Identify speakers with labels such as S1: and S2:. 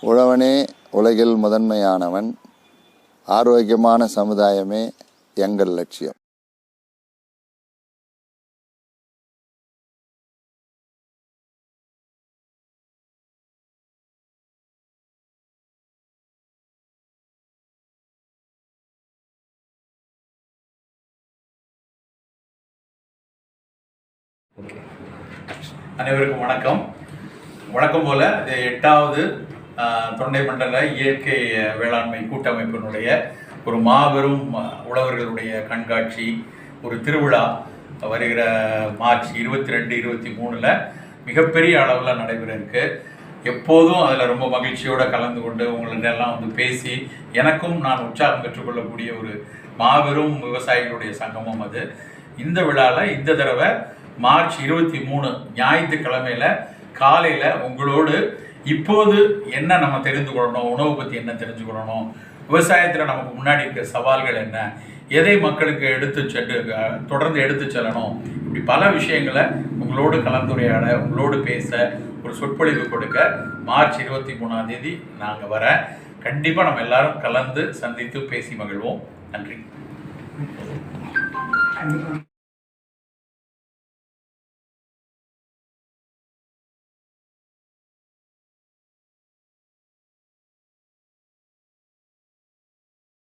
S1: உழவனே உலகில் முதன்மையானவன் ஆரோக்கியமான சமுதாயமே எங்கள் லட்சியம்.
S2: அனைவருக்கும் வணக்கம். வணக்கம் போல எட்டாவது தொண்டை மண்டல இயற்கை வேளாண்மை கூட்டமைப்பினுடைய ஒரு மாபெரும் உழவர்களுடைய கண்காட்சி ஒரு திருவிழா வருகிற மார்ச் இருபத்தி ரெண்டு இருபத்தி மூணில் மிகப்பெரிய அளவில் நடைபெற இருக்கு. எப்போதும் அதில் ரொம்ப மகிழ்ச்சியோடு கலந்து கொண்டு உங்கள்ட்ட எல்லாம் வந்து பேசி எனக்கும் நான் உற்சாகம் பெற்றுக்கொள்ளக்கூடிய ஒரு மாபெரும் விவசாயிகளுடைய சங்கமம் அது. இந்த விழாவில் இந்த தடவை மார்ச் இருபத்தி மூணு ஞாயிற்றுக்கிழமையில காலையில் உங்களோடு இப்போது என்ன நம்ம தெரிந்து கொள்ளணும் உணவு பற்றி என்ன தெரிஞ்சுக்கொள்ளணும்? விவசாயத்தில் நமக்கு முன்னாடி இருக்கிற சவால்கள் என்ன? எதை மக்களுக்கு எடுத்து சென்று தொடர்ந்து எடுத்து செல்லணும்? இப்படி பல விஷயங்களை உங்களோடு கலந்துரையாட உங்களோடு பேச ஒரு சொற்பொழிவு கொடுக்க மார்ச் இருபத்தி மூணாம் தேதி நாங்கள் வர கண்டிப்பாக நம்ம எல்லாரும் கலந்து சந்தித்து பேசி மகிழ்வோம். நன்றி.